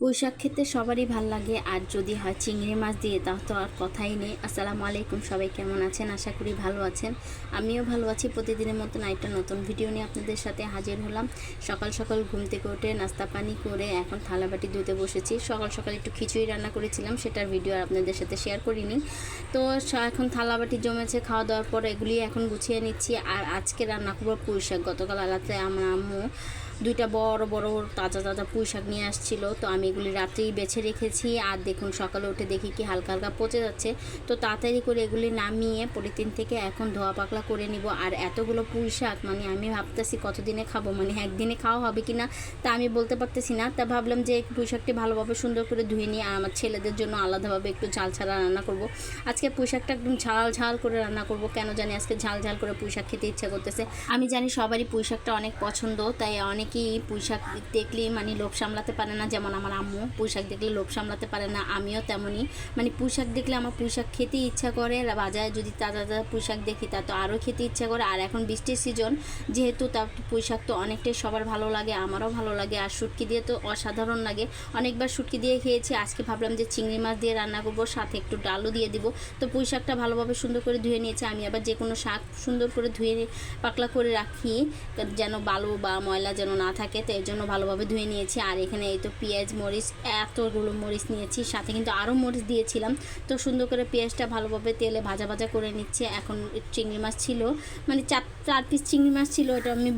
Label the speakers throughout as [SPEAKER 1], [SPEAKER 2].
[SPEAKER 1] পুঁইশাক খেতে সবারই ভালো লাগে। আর যদি হয় চিংড়ি মাছ দিয়ে, তা তো আর কথাই নেই। আসসালামু আলাইকুম, সবাই কেমন আছেন? আশা করি ভালো আছেন। আমিও ভালো আছি। প্রতিদিনের মতন একটা নতুন ভিডিও নিয়ে আপনাদের সাথে হাজির হলাম। সকাল সকাল ঘুম থেকে উঠে নাস্তা পানি করে এখন থালাবাটি ধুতে বসেছি। সকাল সকাল একটু খিচুড়ি রান্না করেছিলাম, সেটার ভিডিও আর আপনাদের সাথে শেয়ার করিনি। তো এখন থালাবাটি জমেছে, খাওয়া দাওয়ার পর এগুলি এখন গুছিয়ে নিচ্ছি। আর আজকে রান্না করব পুঁইশাক। গতকাল আলাতে আমার আম্মু দুইটা বড় বড় তাজা তাজা পুঁই শাক নিয়ে আসছিল। তো আমি এগুলি রাত্রেই বেছে রেখেছি। আর দেখুন, সকালে উঠে দেখি কি হালকা হালকা পচে যাচ্ছে। তো তাড়াতাড়ি করে এগুলি নামিয়ে পলিথিন থেকে এখন ধোয়া পাকলা করে নিব। আর এতগুলো পুঁই শাক মানে আমি ভাবতেছি কতদিনে খাব মানে একদিনে খাওয়া হবে কি না তা আমি বলতে পারতেছি না। তা ভাবলাম যে পুঁই শাকটি ভালোভাবে সুন্দর করে ধুয়ে নিয়ে আর আমার ছেলেদের জন্য আলাদাভাবে একটু ঝাল ছাড়া রান্না করব। আজকে পুঁই শাকটা একদম ঝাল ঝাল করে রান্না করব। কেন জানি আজকে ঝাল ঝাল করে পুঁই শাক খেতে ইচ্ছা করতেছে। আমি জানি সবারই পুঁই শাকটা অনেক পছন্দ, তাই অনেকেই পুঁই শাক দেখলে মানে লোভ সামলাতে পারে না, যেমন আমার আম্মু পুঁইশাক দেখলে লোভ সামলাতে পারে না, আমিও তেমনই। মানে পুঁই শাক দেখলে আমার পুঁই শাক খেতে ইচ্ছা করে বাজারে যদি তাজা তাজা পুঁইশাক দেখি তা তো আরও খেতে ইচ্ছা করে। আর এখন বৃষ্টির সিজন যেহেতু তার পুঁইশাক তো অনেকটাই সবার ভালো লাগে, আমারও ভালো লাগে, আর শুটকি দিয়ে তো অসাধারণ লাগে। অনেকবার শুটকি দিয়ে খেয়েছি, আজকে ভাবলাম যে চিংড়ি মাছ দিয়ে রান্না করব, সাথে একটু ডালও দিয়ে দিব। তো পুঁই শাকটা ভালোভাবে সুন্দর করে ধুয়ে নিয়েছি, আমি আবার যে কোনো শাক সুন্দর করে ধুয়ে পাকলা করে রাখি, যেন বালু বা ময়লা যেন না থাকে, তো এর জন্য ভালোভাবে ধুয়ে নিয়েছি। আর এখানে এই তো পেঁয়াজ মরিচ, এতগুলো মরিচ নিয়েছি, সাথে কিন্তু আরও মরিচ দিয়েছিলাম। তো সুন্দর করে পেঁয়াজটা ভালোভাবে তেলে ভাজা ভাজা করে নিচ্ছে। এখন চিংড়ি মাছ ছিল মানে চার চার পিস চিংড়ি মাছ ছিল এটা আমি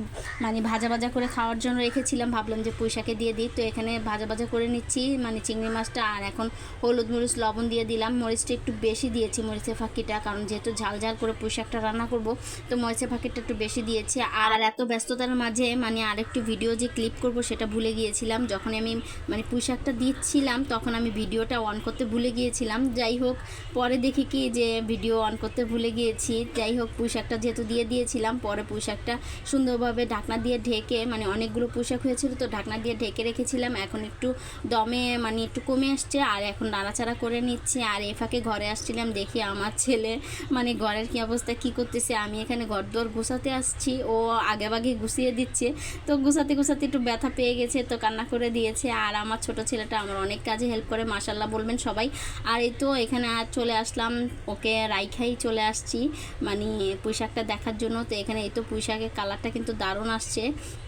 [SPEAKER 1] মানে ভাজা ভাজা করে খাওয়ার জন্য রেখেছিলাম। ভাবলাম যে পুঁইশাকে দিয়ে দিই, তো এখানে ভাজা ভাজা করে নিচ্ছি মানে চিংড়ি মাছটা। আর এখন হলুদ মরিচ, লবণ দিয়ে দিলাম। মরিচটা একটু বেশি দিয়েছি মরিচের ফাঁকিটা, কারণ যেহেতু ঝাল ঝাল করে পুঁইশাকটা রান্না করব, তো মরিচের ফাঁকিটা একটু বেশি দিয়েছি। আর এত ব্যস্ততার মাঝে মানে আরেকটু ভিডিও যে ক্লিপ করব সেটা ভুলে গিয়েছিলাম। যখন আমি মানে পুঁইশাকটা দিচ্ছিলাম, তখন আমি ভিডিওটা অন করতে ভুলে গিয়েছিলাম। যাই হোক, পরে দেখি কি যে ভিডিও অন করতে ভুলে গিয়েছি। যাই হোক, পুঁইশাকটা যেহেতু দিয়ে দিয়েছিলাম, পরে পুঁইশাকটা সুন্দরভাবে ঢাকনা দিয়ে ঢেকে মানে অনেকগুলো পোশাক হয়েছিল তো ঢাকনা দিয়ে ঢেকে রেখেছিলাম। এখন একটু দমে মানে একটু কমে আসছে, আর এখন নাড়াচাড়া করে নিচ্ছে। আর এ ফাঁকে ঘরে আসছিলাম, দেখি আমার ছেলে মানে ঘরের কি অবস্থা, কি করতেছে? আমি এখানে ঘর দর গুছাতে আসছি। ও আগে বাগে গুছিয়ে দিচ্ছে। তো গুছাতে গুছাতে একটু ব্যথা পেয়ে গেছে, তো কান্না করে দিয়েছে। আর আমার ছোট ছেলেটা আমার অনেক কাজে হেল্প করে মাসাল্লাহ বলবেন সবাই। আর এই তো এখানে আর চলে আসলাম, ওকে রাইখাই চলে আসছি মানে পুঁইশাকটা দেখার জন্য। তো এখানে এই তো পুঁইশাকের কালারটা কিন্তু দারুণ আসছে,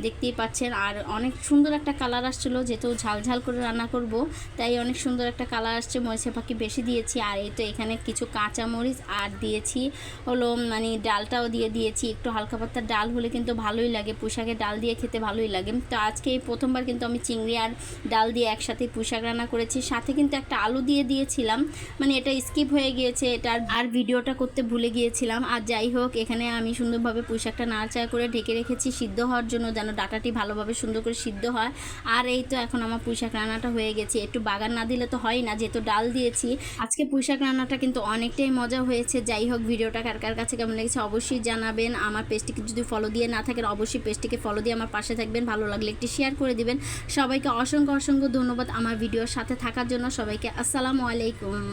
[SPEAKER 1] দেখতেই পাচ্ছেন। আর অনেক সুন্দর একটা কালার আসছিল, যেহেতু ঝাল ঝাল করে রান্না করব, তাই অনেক সুন্দর একটা কালার আসছে, মরিচের পাখি বেশি দিয়েছি। আর এই তো এখানে কিছু কাঁচা মরিচ আর দিয়েছি, হলো মানে ডালটাও দিয়ে দিয়েছি। একটু হালকা পাতলা ডাল হলে কিন্তু ভালোই লাগে পুঁইশাকের ডাল দিয়ে খেতে ভালোই লাগে। তো আজকে এই প্রথমবার কিন্তু আমি চিংড়ি আর ডাল দিয়ে একসাথে পুঁইশাক রান্না করেছি। সাথে কিন্তু একটা আলু দিয়ে দিয়েছিলাম। মানে এটা স্কিপ হয়ে গিয়েছে এটার আর ভিডিওটা করতে ভুলে গিয়েছিলাম। আর যাই হোক, এখানে আমি সুন্দরভাবে পুঁইশাকটা নাড়াচাড়া করে ঢেকে রেখেছি সিদ্ধ হওয়ার জন্য, যেন ডাটাটি ভালোভাবে সুন্দর করে সিদ্ধ হয়। আর এই তো এখন আমার পুঁইশাক রান্নাটা হয়ে গেছে। একটু বাগান না দিলে তো হয় না, যেহেতু ডাল দিয়েছি। আজকে পুঁইশাক রান্নাটা কিন্তু অনেকটাই মজা হয়েছে। যাই হোক, ভিডিওটা কার কার কাছে কেমন লেগেছে অবশ্যই জানাবেন। আমার পেজটিকে যদি ফলো দিয়ে না থাকেন, অবশ্যই পেজটিকে ফলো দিয়ে আমার পাশে ভালো লাগলে একটি শেয়ার করে দিবেন। সবাইকে অসংখ্য অসংখ্য ধন্যবাদ আমার ভিডিওর সাথে থাকার জন্য। সবাইকে আসসালামু আলাইকুম।